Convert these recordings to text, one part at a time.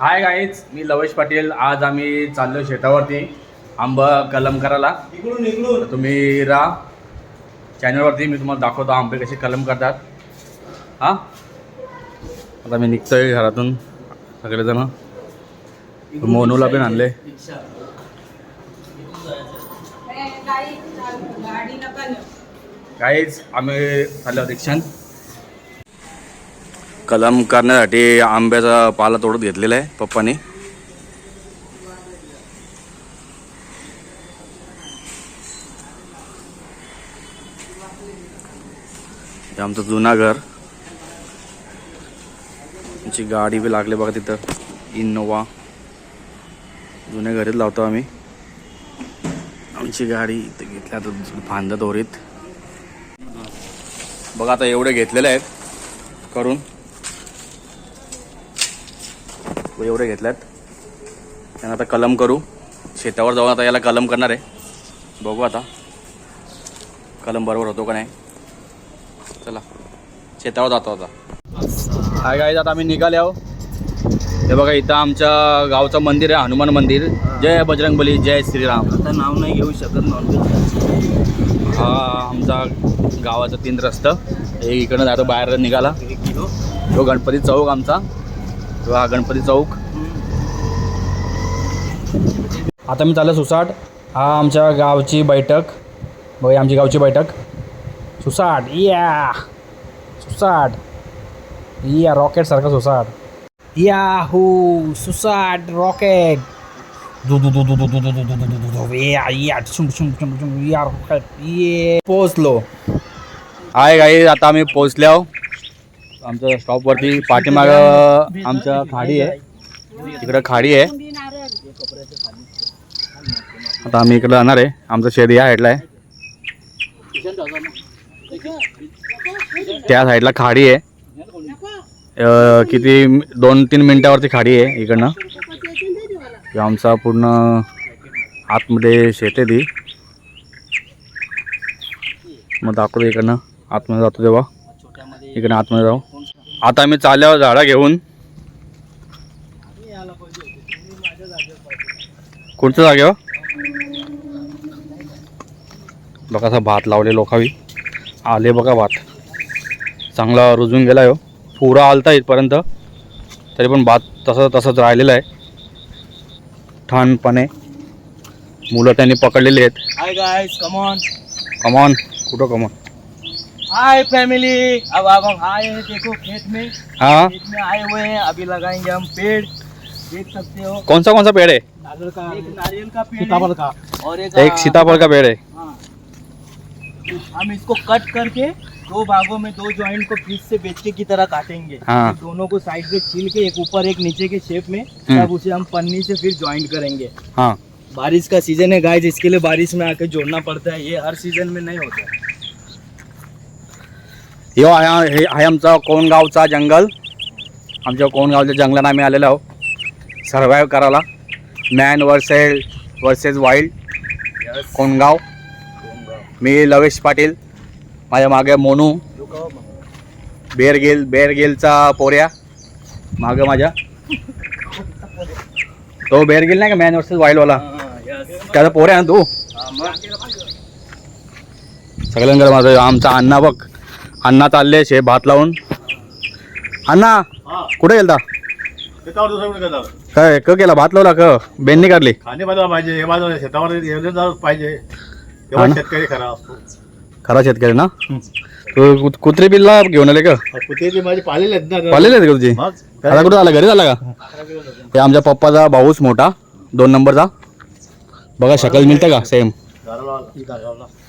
Hi guys मी लवेश पाटील. आज आम्ही चाललो शेतावरती आंबा कलम करायला. तर तुम्ही राहा. चॅनलवरती मी तुम्हाला दाखवतो आंबे कसे कलम करतात. हां? आता मी निघतोय घरातून सगळेजण. मोनूला पण आणले. गाडी नका नेऊ. काहीच आम्ही चाललो रिक्षान. कलम करण्यासाठी आंब्याचा पाला तोडत घेतलेला आहे पप्पाने. हे आमचं जुना घर. आमची गाडी बी लागली बघा तिथं. इनोवा. जुन्या घरीच लावतो आम्ही. आमची गाडी इथं घेतल्या आता फांदा दोरीत. बघा आता एवढे घेतलेले आहेत करून व एवढे घेतल्यात. त्यांना आता कलम करू. शेतावर जाऊन आता याला कलम करणार आहे. बघू आता. कलम बरोबर होतो का नाही. चला. शेतावर जातो आता. हाय गाईज आता आम्ही निघाले आहो हे बघा इथं आमच्या गावचं मंदिर आहे हनुमान मंदिर. जय बजरंगबली जय श्रीराम. आता नाव नाही घेऊ शकत नॉनव्हेज हा आमचा गावाचा तीन रस्ता. हे इकडनं जातो बाहेर निघाला. एक किलो. तो गणपती चौक आमचा. तो हा गणपती चौक. आता मी चाललं सुसाट हा आमच्या गावची बैठक बघूया आमची गावची बैठक सुसाट या सुसाट या रॉकेटसारखा सुसाट या हो सुसाट रॉकेट पोचलो आहे गाई आता आम्ही पोचल्याव आमच्या स्टॉपवरती पाठीमाग आमच्या खाडी आहे तिकडं खाडी आहे आता आम्ही इकडं जाणार आहे. आमचं शेड या साईडला आहे. त्या साईडला खाडी आहे. किती दोन तीन मिनिटावरती खाडी आहे इकडनं. आमचा पूर्ण आतमध्ये शेत आहे ती. मग दाखवतो इकडनं. आतमध्ये जातो तेव्हा. इकडे आतमध्ये जाऊ. आता आम्ही चालल्यावर झाडा घेऊन. कोणत्या जागेवर? बघा असा भात लावले लोकावी आले बघा भात. चांगला रुजून गेला हो. पुरा आलता इथपर्यंत. तरी पण भात तसं तसंच राहिलेलं आहे. ठाणपणे. मुलं त्यांनी पकडलेली आहेत. Hi guys come on come on कुठं कमॉन हाय फैमिली अब अब हम आए हैं देखो खेत में. हाँ? खेत में आए हुए हैं. अभी लगाएंगे हम पेड़. देख सकते हो. कौन सा कौन सा पेड़ है? नारियल का एक नारियल का पेड़ सीताफल का। और एक एक सीताफल का पेड़ है। हाँ। हम इसको कट करके दो भागों में दो ज्वाइंट को फिर से बेचके की तरह काटेंगे। हाँ। एक दोनों को साइड पे छील के एक ऊपर एक नीचे के शेप में हम्म। तब उसे हम पन्नी से फिर जॉइंट करेंगे। हाँ। बारिश का सीज़न है गाइस इसके लिए बारिश में आके जोड़ना पड़ता है। ये हर सीज़न में नहीं होता। है यो आहे हे आहे आमचा कोणगावचा जंगल? आमच्या कोणगावच्या जंगलात आम्ही आलेलो आहो सर्वाईव्ह करायला. Man versus versus wild Kongaon मी लवेश पाटील माझ्या मागे मोनू बेरगेल बेरगेलचा पोऱ्या मागं माझ्या. तो बेरगेल नाही का मॅन वर्सेस वाईल्डवाला त्याचा पोऱ्या ना तू? सगळ्यांकडे माझं आमचा अण्णा बघ. अण्णा चालले शे भात लावून. अण्णा कुठे गेलता? काय क केला? भात लावला क? बेननी काढली. पाहिजे बाजूला पाहिजे. हे हा ना? शेतकरी खरा असतो. खरा शेतकरी ना? तू कुत- कुत्री बिल्ला घेऊन आले का? कुठे ते माझे पालेले आहेत ना. आहेत का तुझी? मग? आता कुठं आला? घरी झाला का? हे आमच्या पप्पाचा भाऊच मोठा. दोन नंबरचा बघा शकल मिळतं का? सेम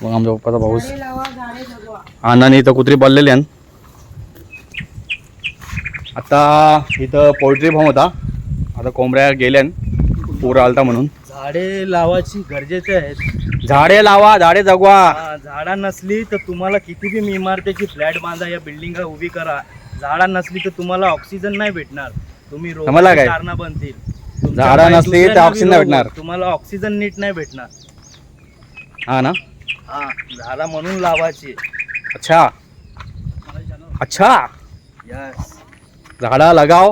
मग आमच्या पप्पाचा भाऊच. अण्णाने इथं कुत्री पाळलेली आहे. आता इथं पोल्ट्री फार्म होता. आता कोंबड्या गेल्यान. पूर आलता म्हणून. झाडे लावायची गरजेचे आहेत. झाडे लावा झाडे जगवा. हा, झाडा नसली तर तुम्हाला किती बी इमारतीची फ्लॅट बांधा या बिल्डिंग उभी करा. झाडा नसली तर तुम्हाला ऑक्सिजन नाही भेटणार. तुम्ही काय? कारणं बनतील. तुमच्या झाडं नसली तर दुसऱ्यांना ऑक्सिजन नाही रोग- भेटणार. तुम्हाला ऑक्सिजन नीट नाही भेटणार. हा ना? हा झाडा म्हणून लावायची. अच्छा. अच्छा. यस झाडा लगाव.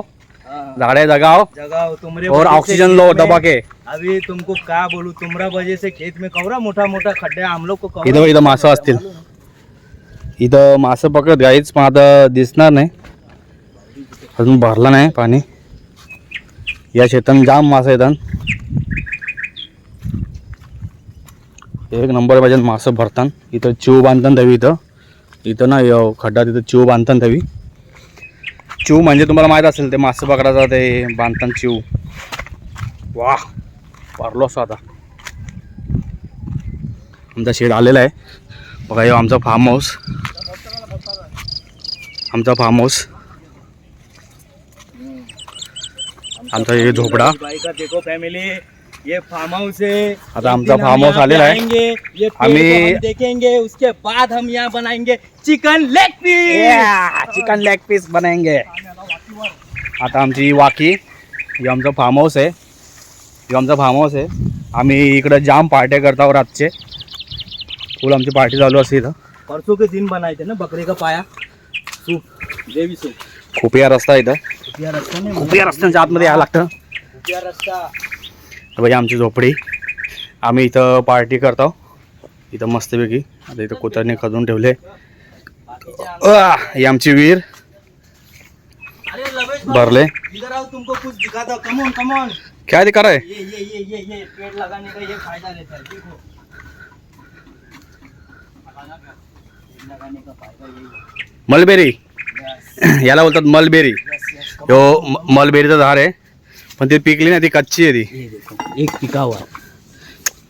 झाड़े जगाओ जगाओ तुमरे और वजह से ऑक्सीजन खेत लो में- दबा के अभी तुमको क्या बोलू तुम्हारा वजह से खेत में कवरा मोठा मोठा खड्डे हम लोग को कवरा इथं इथं मासं असतील। इथं मासं पकड गाईच पण आता दिसणार नाही। अजून भरलं नाही पाणी या शेतात जाम मासं येतात एक नंबर पाहिजे मासं भरतात इथं चिव बांधतात तवी इथं इथं ना य- खड्डा तिथं चिव बांधतात तवी चिव म्हणजे तुम्हाला माहीत असेल ते मासे पकडायचं ते बांधतात चिव वा पारलो असतो आता. आमचा शेड आलेला आहे. बघा येऊ आमचा फार्म हाऊस आमचा फार्म हाऊस आमचा हे झोपडा. फॅमिली ये फार्म हाउस है आता आमचा फार्म हाऊस पे आलेला आहे. ये आम्ही- देखेंगे उसके बाद हम यहाँ बनाएंगे chicken leg piece chicken leg piece बनाएंगे। आता आमची ही वाकी हे आमचं फार्म हाऊस आहे हे आमचं फार्म हाऊस आहे. आम्ही इकडं जाम पार्ट्या करतो रातचे. फुल आमची पार्टी चालू असते इथं. परसों के दिन बनाए थे ना बकरे का पाया। सूप देवी सूप। खुपिया रस्ता आहे इथं. खुफिया रास्ता में खुपिया रस्त्यांच्या आतमध्ये यायला लागतं. खुफिया रास्ता। म्हणजे आमची झोपडी. आम्ही इथं पार्टी करतो. इथं मस्तपैकी. आता इथं कोतरने खजून ठेवले. आमची वीर भरले. काय ते कराय मलबेरी. याला बोलतात मलबेरी. हो मलबेरीचं झाड आहे. पण ती पिकली नाही ती कच्ची आहे ती. देखो एक है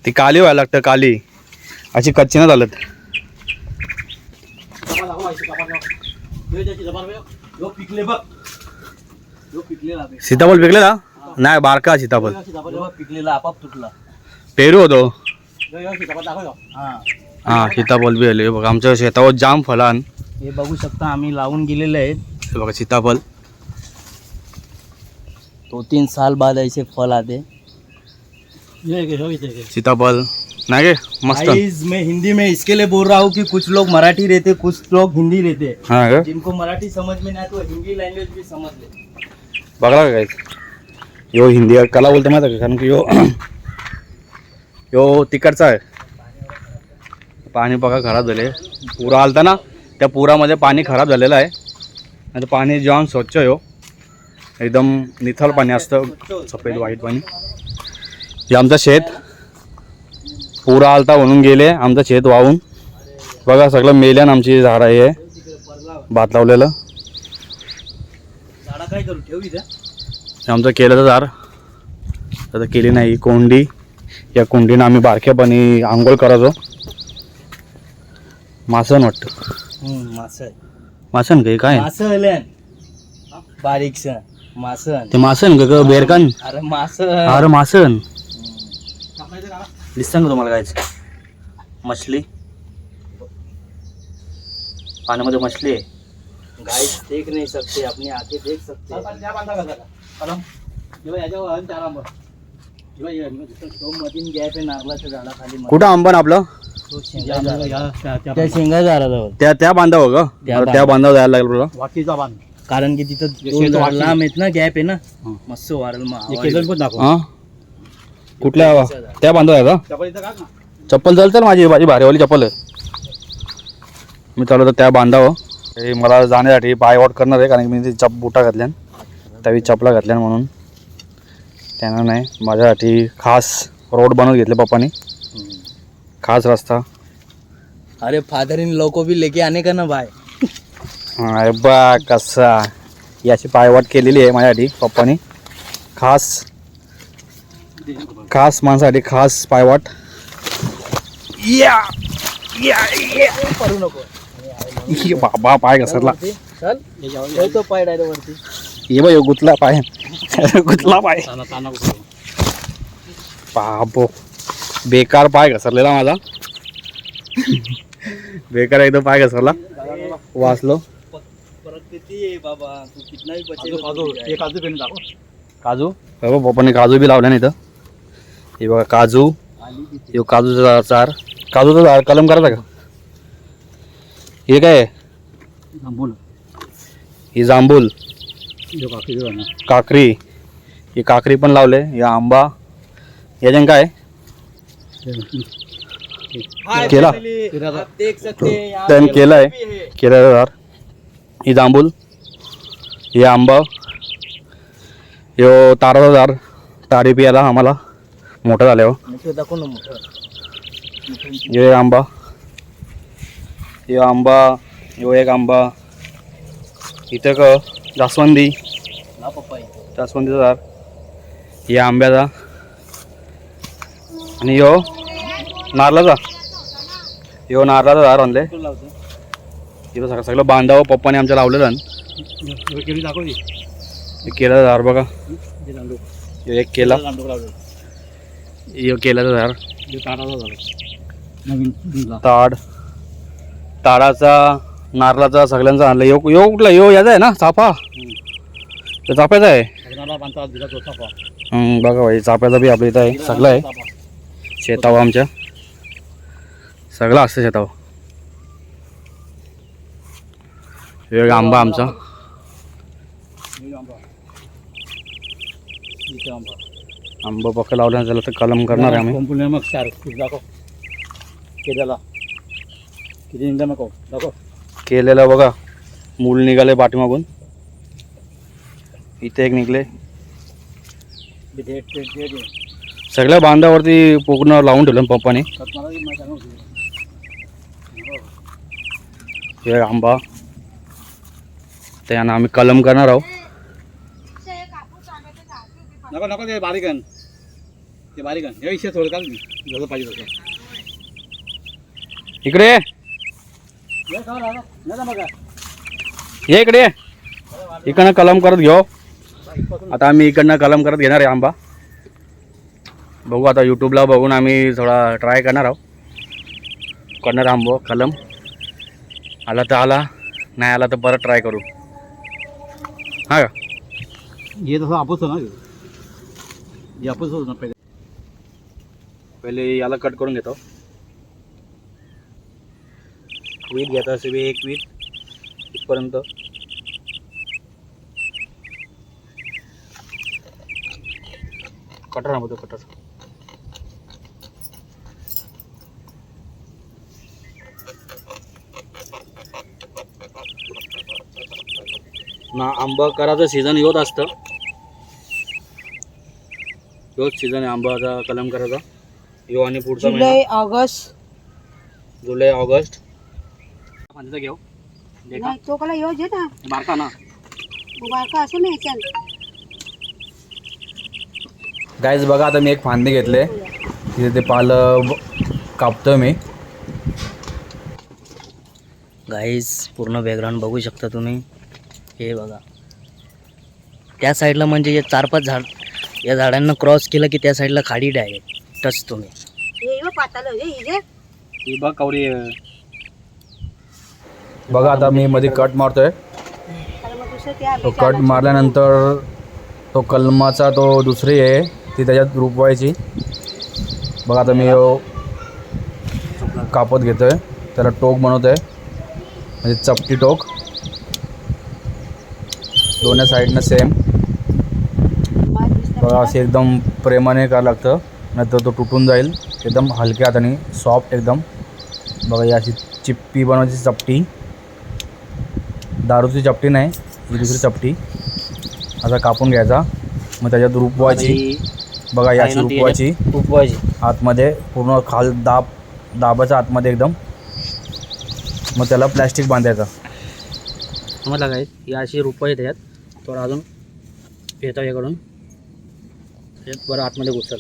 ती काली व्हायला लागतं काली. अशी कच्ची ना यो पिकले बघ. यो पिकलेला बघ. सीताफळ पिकलेला? नाही बारका सीताफळ. यो पिकलेला आपाप तुटला. पेरू होतो. यो यो सीताफळ दाखव. हा. हा सीताफळ बी आले. बघा आमच्या शेतावर जाम फलान. हे बघू शकता आम्ही लावून गेलेले आहेत. हे बघा सीताफळ. दो तीन साल बाद ऐसे फल आते। सीताफळ नाही गे मस्त। गाइस मैं हिंदी में इसके लिए बोल रहा हूँ कि कुछ लोग मराठी रहते कुछ लोग हिंदी रहते। हा का जिनको मराठी समझ में ना आए तो हिंदी लैंग्वेज भी समझ ले। बघला का काय यो हिंदी कला बोलते माहिती का कारण की यो यो तिकडचा आहे पाणी बघा खराब झाले। पुरा आलता ना त्या पुरामध्ये पाणी खराब झालेलं आहे। आणि ते पाणी जेवण स्वच्छ आहे हो। एकदम निथळ पाणी असतं. सफेद व्हाईट पाणी. हे आमचं शेत. पुरा आलता म्हणून गेले. आमचं शेत वाहून. बघा सगळं मेल्यान आमची झाडं आहे भात लावलेलं. झाडा काय करू? ठेव इथं. हे आमचं केलं तर आता केली नाही. कोंडी. या कोंडीनं आम्ही बारक्यापणी आंघोळ करायचो. मासन वाटतं. मासं मासन. काय? काय बारीकस मासन. ते मासन ग बेरकान? अरे मास अरे मासन. दिसतं का तुम्हाला काय मछली. पाण्यामध्ये मछली आहे. गाइस देख नहीं सकते अपनी आंखें देख सकते. कुठं आंबन आपलं? तो शेंगा झाला. त्या शेंगा झाला त्या त्या बांधावं ग त्या बांधावं जायला लागलं तुला. वाकीचा बांध. कारण की तिथं दोन झाड. लांब आहेत ना गॅप आहे ना. मस्त वारल मग. पण दाखव. हा. कुठल्या त्या बांधावं का? चप्पल चालतं ना माझी माझी भारीवाली चप्पल आहे. मी चालू तर त्या बांधावं हे मला जाण्यासाठी पाय वॉट करणार आहे कारण की मी ती चप बुटा घातल्यान. त्यावेळी चपला घातल्यान म्हणून. त्यांना नाही माझ्यासाठी खास रोड बनवून घेतले पप्पानी. खास रस्ता. अरे फादर इन लोको भी लेके आने का ना भाई? अरे बा कसा. याची पायवाट केलेली आहे माझ्यासाठी पप्पानी. खास. खास माणसासाठी खास पायवाट. या या या. करू नको बाबा पाय घसरला. चल पाय डायरेक्ट वरती ये बा गुतला पाय. गुतला पाय. बाबो. बेकार पाय घसरलेला माझा. बेकार एकदम पाय घसरला. वाचलो. आहे बाबा. तू कितना भी बचे काजू काजू हे काजू पेन दाखव. काजू? बघा पप्पाने काजू बी लावल्या इथं. हे बघा काजू. हे काजूचा चार. काजूचा झाड कलम करायचा का? हे काय? आहे? बोल ही जांभूल काकरी ही काकरी पण लावले. या आंबा. याच्यान काय? केला. देख सकते हैं यहाँ त्यानं पे केलाय. भी है। केलेलं झाड ही जांभूल हे आंबा यो ताराचा झाड तारी पियाला आम्हाला. मोठं झाल्यावर मोठं दाखव हे आंबा. हे आंबा ह्यो एक आंबा. इथं क जास्वंदी. जास्वंदीचा झाड. हे आंब्याचा. आणि ह्यो नारळाचा. ह्यो नारळाचा झाड आणले इथं सगळं सगळं बांधावं पप्पाने आमच्या लावलेलं. केळी दाखव की. हे केलं झाड बघा. एक केला. ह्यो केल्याचं झाड. नवीन ताड. ताडाचा नारळाचा सगळ्यांचा आणलं. यो यो कुठला? यो याचा आहे ना? चाफा? तो चाफ्याचा आहे. बघा भाई चाफ्याचा बी आपल्या इथं आहे. सगळं आहे. चाफा. शेतावर आमच्या. सगळं असतं शेतावर. वेग आंबा आमचा आंबा. आंबा. आंबा पक्क लावला त्याला तर कलम करणार आहे आम्ही मग चार दाखव केल्याला किती निघा नको दाखव केलेलं बघा मूल निघाले पाठीमागून इथे एक निघले. सगळ्या बांधावरती पूर्ण लावून ठेवलं पप्पाने. हे आंबा त्यानं आम्ही कलम करणार आहोत. नको नको ते बारीक ते बारीक हे विषय थोडं जसं पाहिजे तसं. इकडे ये. इकडे. इकडनं कलम करत घेऊ. आता आम्ही इकडनं कलम करत घेणार आहे आंबा. बघू आता यूट्यूबला बघून आम्ही थोडा ट्राय करणार आहोत. करणार आंबो कलम. आला तर आला नाही आला तर परत ट्राय करू. हा का? हे तसं आपस ना हे आपस होतं ना पहिले. पहिले याला कट करून घेतो. वीट घेतो असे बी एक वीट इथपर्यंत. कटर ना कटर ना आंबा करायचं सीझन येत असतं. ह्योच सीझन आहे आंबाचा कलम करायचा यो आणि पुढचा महिना. जुलै ऑगस्ट. जुलै ऑगस्ट. फांदीचा घेऊ. दे का? नाही तो कला येऊ दे ना. बारका ना. बारका असं नाही याच्यात गाईज बघा आता मी एक फांदी घेतले. तिथे ते पालं कापतोय मी. गाईज पूर्ण बॅकग्राऊंड बघू शकता तुम्ही. हे बघा. त्या साईडला म्हणजे हे चार पाच झाड या झाडांना क्रॉस केलं की त्या साईडला खाडी डायरेक्ट टच तुम्ही. हे हे ही बघ बघा आता मी मध्ये कट मारतोय. तो कट मारल्यानंतर तो कलमाचा तो दुसरी आहे ती त्याच्यात रुपवायची बघा आता मी कापत घेतोय त्याला टोक बनवतोय. म्हणजे चपटी टोक. दोन्ही साईडनं सेम बघा असे एकदम प्रेमाने करावं लागतं. नाहीतर तो तुटून जाईल. एकदम हलक्या हाताने सॉफ्ट एकदम. बघा ही अशी चिप्पी बनवायची चपटी. दारूची चपटी नाही ही दुसरी चपटी. असा कापून घ्यायचा. मग त्याच्यात रुपवायची. बघा ही अशी रुपवायची. उपवायची आतमध्ये पूर्ण खाल दाब दाबाच्या आतमध्ये एकदम. मग त्याला प्लॅस्टिक बांधायचं. मला काय ही अशी रुपये त्याच्यात थोडं अजून येतं याकडून बरं आतमध्ये घुसल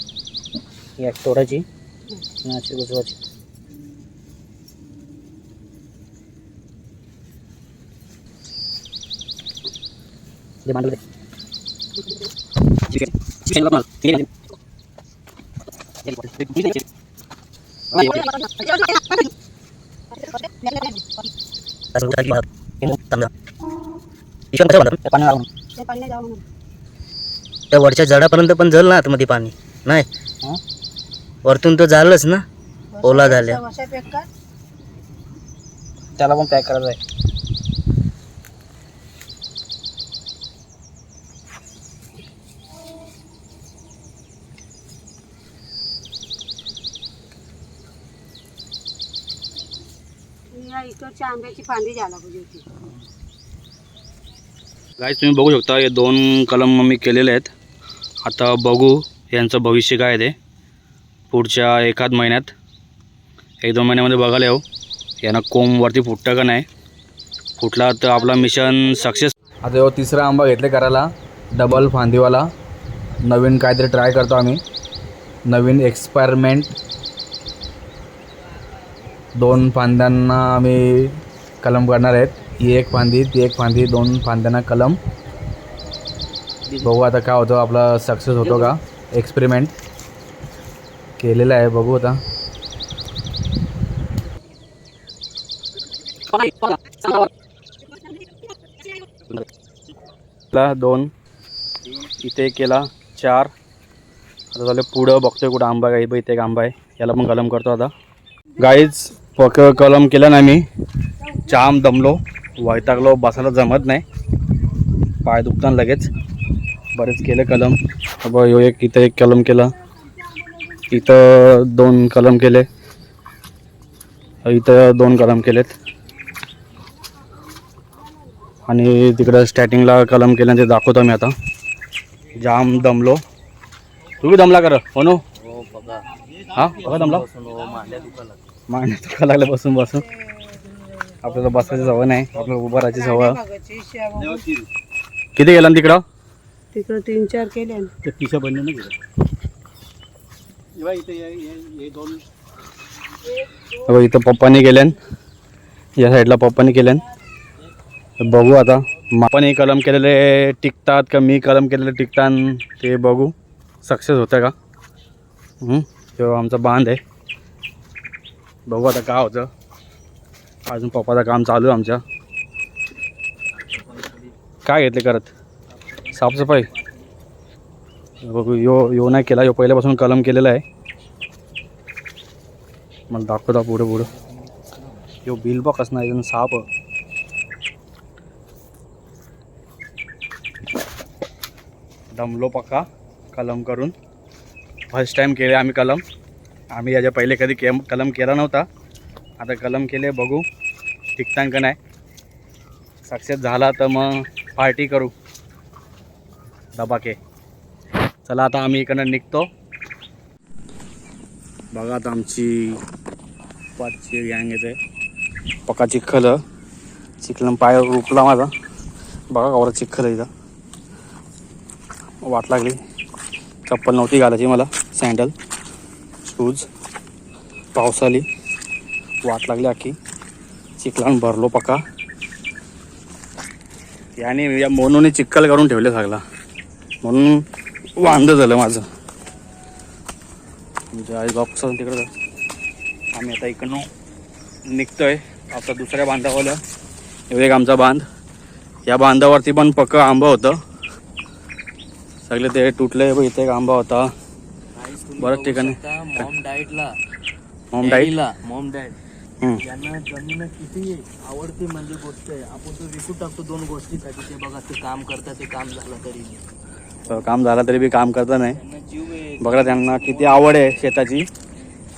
अशी तोडायची आणि अशी घुसवायची दे मांडू दे ठीक आहे. ठीक आहे, बघ मला. ठीक आहे. असं उठायची मला. कसं त्या पाणी त्या वरच्या झाडापर्यंत पण जल ना आतमध्ये पाणी नाही वरतून तर झालंच ना ओला झाल्या. त्याला पण पॅक करायचं आहे या इकडच्या आंब्याची फांदी पाहिजे होती. गाईज तुम्ही बघू शकता हे दोन कलम मी केलेले आहेत. आता बघू यांचं भविष्य काय आहे ते. पुढच्या एखाद महिन्यात एक दोन महिन्यामध्ये बघायला येऊ. यांना कोंबवरती फुटतं का नाही? फुटला तर आपला मिशन सक्सेस आता यो तिसरा आंबा घेतले करायला. डबल फांदीवाला. नवीन काहीतरी ट्राय करतो आम्ही. नवीन एक्सपायरमेंट दोन फांद्यांना आम्ही कलम करणार आहेत. ही एक फांदी ती एक फांदी दोन फांद्यांना कलम. बघू आता काय होतं आपला सक्सेस होतो का? एक्सपेरिमेंट केलेलं आहे बघू आता. दोन. इथे केला चार. आता झालं पुढं बघतोय कुठं आंबा गाई बघ इथे एक आंबा आहे. याला पण कलम करतो आता. गाईज पक कलम केला ना मी. जाम दमलो वैतागलो बसायला जमत नाही. पाय दुखताना लगेच. बरेच केले कलम. बघ ह्यो एक इथं एक कलम केला. इथं दोन कलम केले. इथं दोन कलम केलेत. आणि तिकडं स्टार्टिंगला कलम केलं ते दाखवतो मी आता. जाम दमलो. तू बी दमला कर हो नो हा बघा दमला. मांड्या दुखा बसून बसून. आपल्याला बसायची सवय नाही. आपल्याला उभं राहायची सवय. किती गेला ना तिकडं? तिकडं तीन चार केले ते पिशा बनले ना इथे दोन. बघा इथं पप्पानी केल्यान. या साईडला पप्पानी केल्यान. बघू आता. आपण कलम केलेले टिकतात का मी कलम केलेले टिकतात ते बघू. सक्सेस होतं का? हं? तेव्हा आमचा बांध आहे. बघू आता काय होतं. अजून पप्पाचं काम चालू आहे आमच्या. काय घेतले करत? साफसफाई. बघू यो यो नाही केला यो पहिल्यापासून कलम केलेला आहे. मला दाखवता पुढं पुढं. यो बिल बॉक्स नाही एकदम साप दमलो पक्का कलम करून. फर्स्ट टाईम केले आम्ही कलम. आम्ही याच्या पहिले कधी केम कलम केला नव्हता. आता कलम केले बघू. टिकतान का नाही? सक्सेस झाला तर मग पार्टी करू. दबाके. चला आता आम्ही इकडनं निघतो. बघा आता आमची पाचशे गँग येते पका चिखल चिखल पाय रुपला माझा. बघा कवरा चिखल इथं. वाट लागली. चप्पल नव्हती घालायची मला सँडल शूज पाऊस आली वाट लागली आखी. चिखलान भरलो पका याने या मोनूने चिखल काढून ठेवले सगळा. म्हणून वांद झालं माझं. म्हणजे आई बापचं तिकडं. आम्ही आता इकडनं निघतोय. आता दुसऱ्या बांधावाला एवढं एक आमचा बांध. या बांधावरती पण पक्क आंबा होतं. सगळे ते तुटले इथे एक आंबा होता. बऱ्याच ठिकाणी. मॉम डाएटला मॉम डाईट? Mom diet. यांना जमीन किती आवडते म्हणजे गोष्ट आहे. आपण तो विकून टाकतो दोन गोष्टीसाठी ते बघा ते काम करतात ते काम झालं तरी. काम झालं तरी बी काम करता नाही. बघा त्यांना किती आवड आहे शेताची.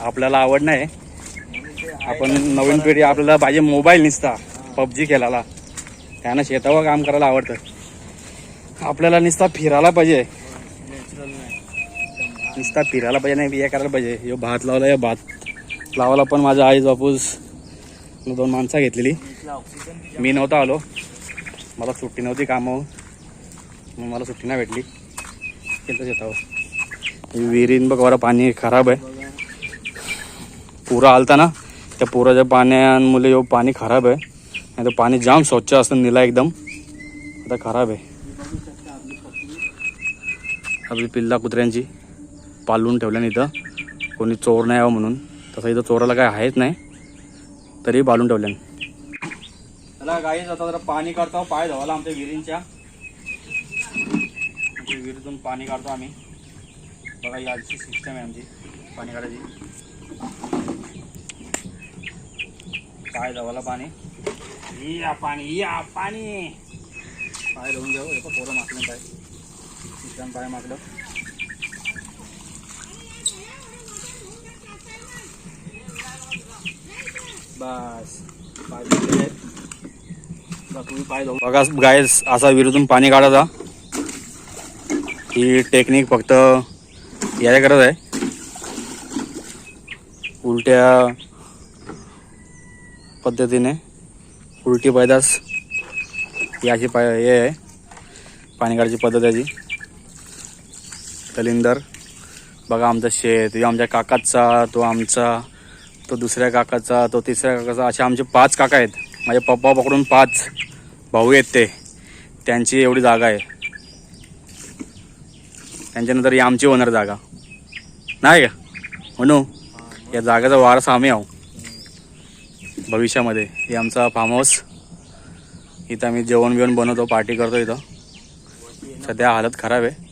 आपल्याला आवड नाही. आपण नवीन पिढी आपल्याला पाहिजे मोबाईल निसता पबजी खेळायला. त्यांना शेतावर काम करायला आवडतं. आपल्याला निसता फिरायला पाहिजे. नॅचरल नाही. नुसता फिरायला पाहिजे नाही बिया करायला पाहिजे. हे भात लावला या भात. लावायला पण माझ्या आई बापूस. दोन माणसं घेतलेली. मी नव्हता आलो. मला सुट्टी नव्हती कामावर मग मला सुट्टी नाही भेटली. केलं शेतावर विहिरीन बघ बरं पाणी खराब आहे. पुरा आलता ना त्या पुराच्या पाण्यामुळे यो पाणी खराब आहे. नाही तर पाणी जाम स्वच्छ असतं निला एकदम. आता खराब आहे. आपली पिल्ला कुत्र्यांची. पालवून ठेवल्याने इथं कोणी चोर नाही यावं म्हणून. तसं इथं चोराला काय आहेच नाही. तरी बालून ठेवल्याने. चला गाईच आता जरा पाणी काढतो. पाय धुवायला आमच्या विहिरींच्या. विहिरीतून पाणी काढतो आम्ही. बघा याची सिस्टम आहे आमची. पाणी काढायची. पाय धुवायला पाणी. या पाणी या पाणी. पाय धुवून घेऊ. एक पोरं मागलं पाय. सिस्टम पाय मागलं बस. बघा गायस असा विहिरीतून पाणी काढायचा ही टेक्निक फक्त याच्या करत आहे. उलट्या पद्धतीने उलटी पैदास ही अशी पाय हे आहे. पाणी काढायची पद्धत याची कलिंदर बघा आमचं शेत आमच्या काकाचा तो आमचा. तो दुसऱ्या काकाचा तो तिसऱ्या काकाचा असे आमचे पाच काका आहेत. माझे पप्पा पकडून पाच भाऊ आहेत ते. त्यांची एवढी जागा आहे. त्यांच्यानंतर ही आमची होणार जागा. नाही का? म्हणू या जागेचा वारसा आम्ही आहो भविष्यामध्ये. हे आमचा फार्म हाऊस इथं आम्ही जेवण बिवण बनवतो पार्टी करतो इथं. सध्या हालत खराब आहे.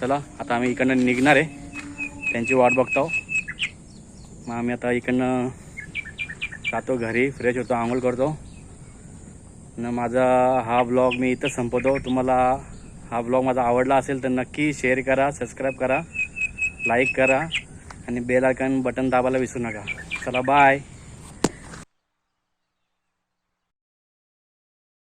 चला आता आम्ही इकडनं निघणार आहे. त्यांची वाट बघतो मग आम्ही आता इकडनं जातो घरी फ्रेश होतो आंघोळ करतो. न माझा हा ब्लॉग मी इथं संपवतो. तुम्हाला हा ब्लॉग माझा आवडला असेल तर नक्की शेअर करा सबस्क्राईब करा लाईक करा आणि बेल आयकन बटन दाबायला विसरू नका. चला बाय